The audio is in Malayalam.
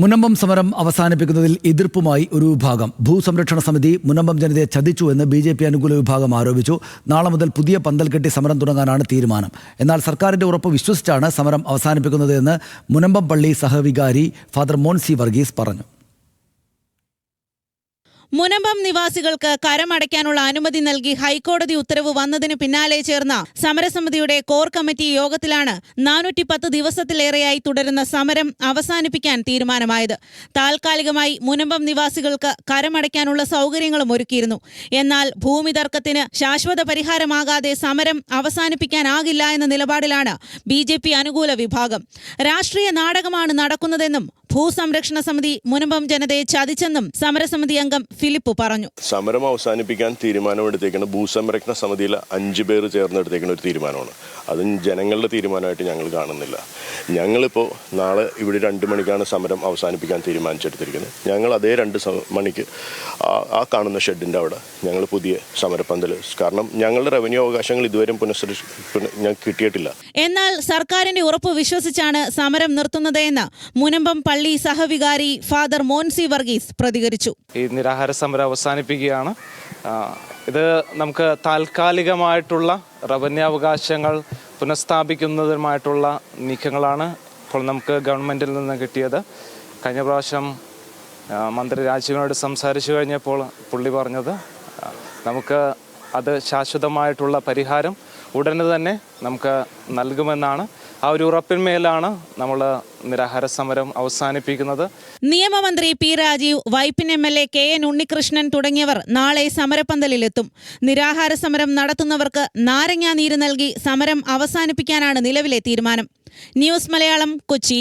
മുനമ്പം സമരം അവസാനിപ്പിക്കുന്നതിൽ എതിർപ്പുമായി ഒരു വിഭാഗം. ഭൂസംരക്ഷണ സമിതി മുനമ്പം ജനതയെ ചതിച്ചു എന്ന് ബി ജെ പി അനുകൂല വിഭാഗം ആരോപിച്ചു. നാളെ മുതൽ പുതിയ പന്തൽ കെട്ടി സമരം തുടങ്ങാനാണ് തീരുമാനം. എന്നാൽ സർക്കാരിന്റെ ഉറപ്പ് വിശ്വസിച്ചാണ് സമരം അവസാനിപ്പിക്കുന്നത് എന്ന് മുനമ്പം പള്ളി സഹവികാരി ഫാദർ മോൻസി വർഗീസ് പറഞ്ഞു. മുനമ്പം നിവാസികൾക്ക് കരമടയ്ക്കാനുള്ള അനുമതി നൽകി ഹൈക്കോടതി ഉത്തരവ് വന്നതിന് പിന്നാലെ ചേർന്ന സമരസമിതിയുടെ കോർ കമ്മിറ്റി യോഗത്തിലാണ് നാനൂറ്റി പത്ത് ദിവസത്തിലേറെയായി തുടരുന്ന സമരം അവസാനിപ്പിക്കാൻ തീരുമാനമായത്. താൽക്കാലികമായി മുനമ്പം നിവാസികൾക്ക് കരമടയ്ക്കാനുള്ള സൗകര്യങ്ങളും ഒരുക്കിയിരുന്നു. എന്നാൽ ഭൂമി തർക്കത്തിന് ശാശ്വത പരിഹാരമാകാതെ സമരം അവസാനിപ്പിക്കാനാകില്ല എന്ന നിലപാടിലാണ് ബി അനുകൂല വിഭാഗം. രാഷ്ട്രീയ നാടകമാണ് നടക്കുന്നതെന്നും ഭൂസംരക്ഷണ സമിതി മുനമ്പം ജനതയെ ചതിച്ചെന്നും സമരസമിതി അംഗം ഫിലിപ്പ് പറഞ്ഞു. സമരം അവസാനിപ്പിക്കാൻ തീരുമാനമെടുത്തേക്കുന്ന ഭൂസംരക്ഷണ സമിതിയിൽ അഞ്ചു പേര് ചേർന്നെടുത്തേക്കുന്ന ഒരു തീരുമാനമാണ്. അതും ജനങ്ങളുടെ തീരുമാനമായിട്ട് ഞങ്ങൾ കാണുന്നില്ല. ഞങ്ങളിപ്പോൾ നാളെ ഇവിടെ രണ്ട് മണിക്കാണ് സമരം അവസാനിപ്പിക്കാൻ തീരുമാനിച്ചെടുത്തിരിക്കുന്നത്. ഞങ്ങൾ അതേ രണ്ട് മണിക്ക് ആ- കാണുന്ന ഷെഡിന്റെ അവിടെ ഞങ്ങൾ പുതിയ സമരപ്പന്തൽ കാരണം ഞങ്ങളുടെ റവന്യൂ അവകാശങ്ങൾ ഇതുവരെ പുനഃസൃഷ്ടി പുന- ഞങ്ങൾക്ക് കിട്ടിയിട്ടില്ല. എന്നാൽ സർക്കാരിന്റെ ഉറപ്പ് വിശ്വസിച്ചാണ് സമരം നിർത്തുന്നത് എന്ന് മുനമ്പം പള്ളി സഹവികാരി ഫാദർ മോൻസി വർഗീസ് പ്രതികരിച്ചു. ഈ നിരാഹാര സമരം അവസാനിപ്പിക്കുകയാണ്. ഇത് നമുക്ക് താൽക്കാലികമായിട്ടുള്ള റവന്യാവകാശങ്ങൾ പുനഃസ്ഥാപിക്കുന്നതുമായിട്ടുള്ള നീക്കങ്ങളാണ് ഇപ്പോൾ നമുക്ക് ഗവൺമെന്റിൽ നിന്ന് കിട്ടിയത്. കഴിഞ്ഞ പ്രാവശ്യം മന്ത്രി രാജീവിനോട് സംസാരിച്ചു കഴിഞ്ഞപ്പോൾ പുള്ളി പറഞ്ഞത് നമുക്ക് അത് ശാശ്വതമായിട്ടുള്ള പരിഹാരം ഉടനെ തന്നെ നമുക്ക് നൽകുമെന്നാണ് ആ ഒരു ഉറപ്പിന്മേലാണ് നമ്മൾ നിരാഹാര സമരം അവസാനിപ്പിക്കുന്നത്. നിയമമന്ത്രി P Rajeev Vypin M L A K N Unnikrishnan തുടങ്ങിയവർ നാളെ സമരപ്പന്തലിലെത്തും നിരാഹാര സമരം നടത്തുന്നവർക്ക് നാരങ്ങാ നീര് നൽകി സമരം അവസാനിപ്പിക്കാനാണ് നിലവിലെ തീരുമാനം. ന്യൂസ് മലയാളം കൊച്ചി.